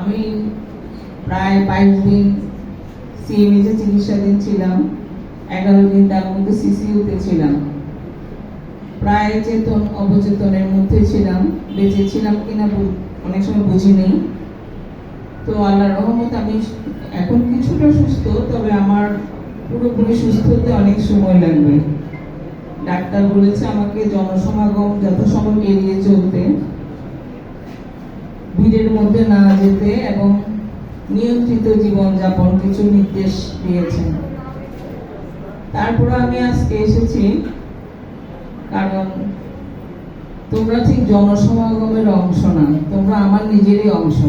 আমি প্রায় বাইশ দিন সিএমএইচে চিকিৎসাধীন ছিলাম এগারো দিন তার মধ্যে সিসিউতে ছিলাম। প্রায় চেতন, অবচেতনের মধ্যে ছিলাম, বেঁচে ছিলাম কিনা অনেক সময় বুঝিনি। তো আল্লাহ রহমত, আমি এখন কিছুটা সুস্থ, তবে আমার পুরোপুরি সুস্থ হতে অনেক সময় লাগবে। ডাক্তার বলেছে আমাকে জনসমাগম যত সময় এড়িয়ে চলতে। ভিড়ের মধ্যে না যেতে এবং নিয়ন্ত্রিত জীবন যাপন কিছু নির্দেশ দিয়েছেন। তারপর আমি আজকে এসেছি কারণ তোমরা ঠিক জনসমাগমের অংশ না, তোমরা আমার নিজেরই অংশ।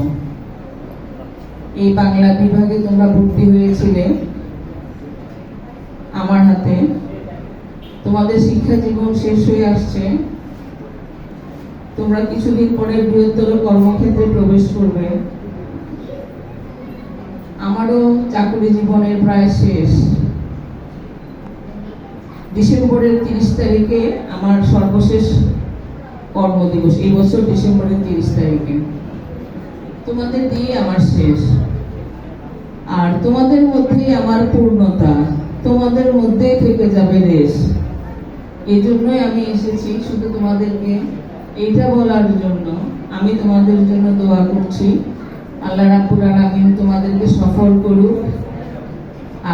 এই বাংলা বিভাগে তোমরা ভর্তি হয়েছিলে আমার হাতে। তোমাদের শিক্ষা জীবন শেষ হয়ে আসছে। তোমরা কিছুদিন পরে বৃহত্তর কর্মক্ষেত্রে প্রবেশ করবে। আমারও চাকরি জীবনের প্রায় শেষ। ডিসেম্বরের তিরিশ তারিখে আমার সর্বশেষ কর্মদিবস, এই বছর ডিসেম্বরের তিরিশ তারিখে। তোমাদের দিয়ে আমার শেষ। আর তোমাদের মধ্যেই আমার পূর্ণতা, তোমাদের মধ্যেই থেকে যাবে দেশ। এই জন্যই আমি এসেছি শুধু তোমাদেরকে এইটা বলার জন্য আমি তোমাদের জন্য দোয়া করছি। আল্লাহ রাব্বুল আলামিন তোমাদেরকে সফল করুক।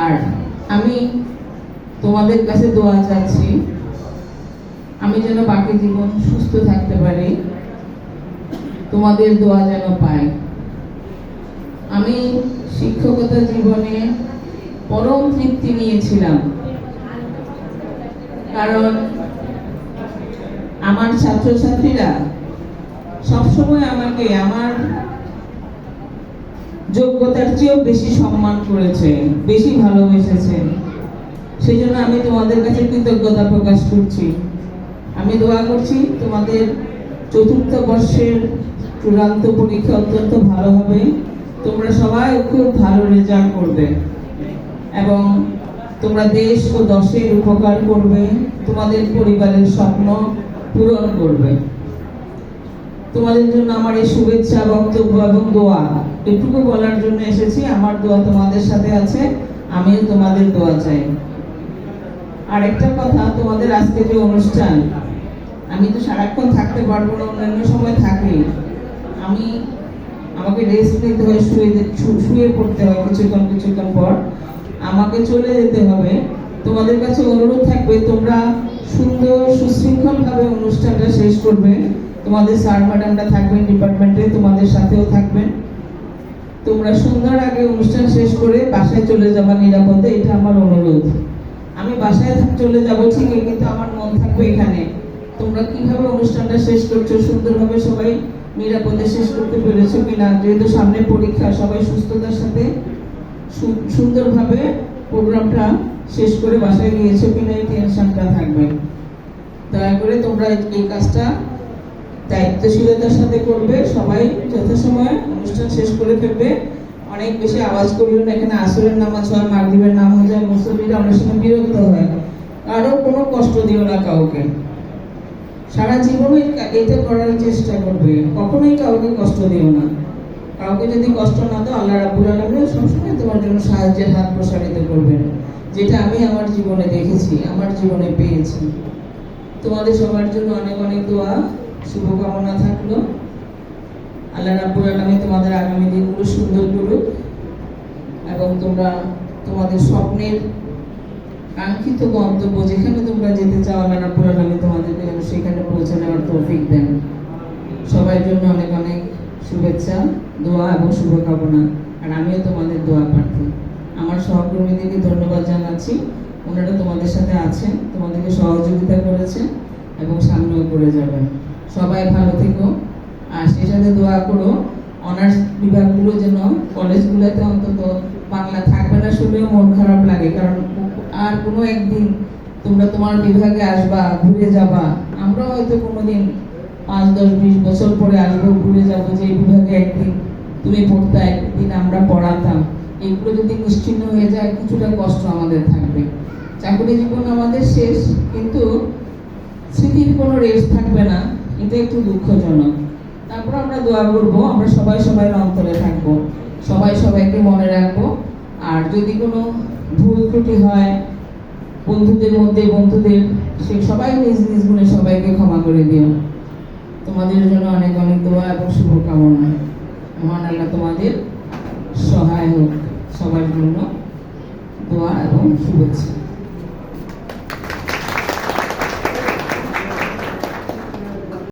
আর আমি তোমাদের কাছে দোয়া চাচ্ছি, আমি যেন বাকি জীবন সুস্থ থাকতে পারি। তোমাদের দোয়া যেন পাই। আমি শিক্ষকতা জীবনে পরম তৃপ্তি নিয়েছিলাম। কারণ আমার ছাত্রছাত্রীরা সবসময় আমাকে আমার যোগ্যতার চেয়েও বেশি সম্মান করেছে, বেশি ভালোবেসেছে। সেই জন্য আমি তোমাদের কাছে কৃতজ্ঞতা প্রকাশ করছি। আমি দোয়া করছি তোমাদের চতুর্থ বর্ষের চূড়ান্ত পরীক্ষা অত্যন্ত ভালো হবে। তোমরা সবাই খুব ভালো রেজাল্ট করবে এবং তোমরা দেশ ও দশের উপকার করবে। তোমাদের পরিবারের স্বপ্ন পূরণ করবে। তোমাদের জন্য আমার এই শুভেচ্ছা, বক্তব্য এবং দোয়া। এটুকু বলার জন্য এসেছি। আমার দোয়া তোমাদের সাথে আছে, আমিও তোমাদের দোয়া চাই। আর একটা কথা, তোমাদের আজকে যে অনুষ্ঠান, আমি তো সারাক্ষণ থাকতে পারব না, অন্যান্য সময় থাকি আমি, আমাকে রেস্ট নিতে হয়, শুয়ে শুয়ে পড়তে হয় কিছুক্ষণ কিছুক্ষণ পর। আমাকে চলে যেতে হবে। তোমাদের কাছে অনুরোধ থাকবে, তোমরা সুন্দর, সুশৃঙ্খলভাবে অনুষ্ঠানটা শেষ করবে। তোমাদের স্যার ম্যাডামরা থাকবেন ডিপার্টমেন্টে তোমাদের সাথেও থাকবেন। তোমরা সুন্দর আগে অনুষ্ঠান শেষ করে বাসায় চলে যাবা নিরাপদে, এটা আমার অনুরোধ। আমি বাসায় চলে যাব ঠিকই কিন্তু আমার মন থাকবে এখানে। তোমরা কীভাবে অনুষ্ঠানটা শেষ করছ, সুন্দরভাবে সবাই নিরাপদে শেষ করতে পেরেছ কিনা, যেহেতু সামনে পরীক্ষা, সবাই সুস্থতার সাথে সুন্দরভাবে প্রোগ্রামটা শেষ করে বাসায় গিয়েছো কিনা, এই টেনশনটা থাকবে। দয়া করে তোমরা এই কাজটা দায়িত্বশীলতার সাথে করবে। সবাই যথাসময়ে অনুষ্ঠান শেষ করে ফেলবে। অনেক বেশি আওয়াজ করিও না। এখানে আসরের নামাজ হয়, মাগরিবের নাম হয়ে যায় মুসলিমরা অনেক সময় বিরক্ত হয়। কারও কোনো কষ্ট দিও না কাউকে। সারা জীবনে এটা করার চেষ্টা করবে। কখনোই কাউকে কষ্ট দিও না। কাউকে যদি কষ্ট না দাও, আল্লাহ রাব্বুল আলামিন সবসময় তোমার জন্য সাহায্যের হাত প্রসারিত করবেন। যেটা আমি আমার জীবনে দেখেছি, আমার জীবনে পেয়েছি। তোমাদের সবার জন্য অনেক অনেক দোয়া, শুভকামনা থাকল। আল্লাহ রাব্বুল আলামিন তোমাদের আগামী দিনগুলো সুন্দর করুক এবং তোমরা তোমাদের স্বপ্নের কাঙ্ক্ষিত গন্তব্য যেখানে তোমরা যেতে চাও, আল্লাহ রাব্বুল আলামিন তোমাদেরকে যেন সেখানে পৌঁছে নেওয়ার তৌফিক দেন। সবার জন্য অনেক অনেক শুভেচ্ছা, দোয়া এবং শুভকামনা। আর আমিও তোমাদের দোয়া প্রার্থী। আমার সহকর্মীদেরকে ধন্যবাদ জানাচ্ছি। ওনারা তোমাদের সাথে আছেন, তোমাদেরকে সহযোগিতা করেছেন এবং সামনেও করে যাবেন। সবাই ভালো থেকো। আর সেই সাথে দোয়া করো, অনার্স বিভাগগুলো যেন কলেজগুলোতে অন্তত বাংলা থাকবে না শুনেও মন খারাপ লাগে, কারণ আর কোনো একদিন তোমরা তোমার বিভাগে আসবা, ঘুরে যাবা। আমরা হয়তো কোনোদিন পাঁচ, দশ, বিশ বছর পরে আসব, ঘুরে যাব যে এই বিভাগে একদিন তুমি পড়তা, একদিন আমরা পড়াতাম। এগুলো যদি নিশ্চিন্ন হয়ে যায়, কিছুটা কষ্ট আমাদের থাকবে। চাকরি জীবন আমাদের শেষ, কিন্তু স্মৃতির কোনো রেস থাকবে না এটা একটু দুঃখজনক। তারপর আমরা দোয়া করব, আমরা সবাই সবাই অন্তরে থাকব, সবাই সবাইকে মনে রাখব, আর যদি কোনো ভুল ত্রুটি হয়, বন্ধুদের মধ্যে, বন্ধুদের, সে সবাই নিজ নিজ গুণে সবাইকে ক্ষমা করে দিও। তোমাদের জন্য অনেক অনেক দোয়া এবং শুভকামনা। মহান আল্লাহ তোমাদের সহায় হোক। সবার জন্য দোয়া এবং শুভেচ্ছা।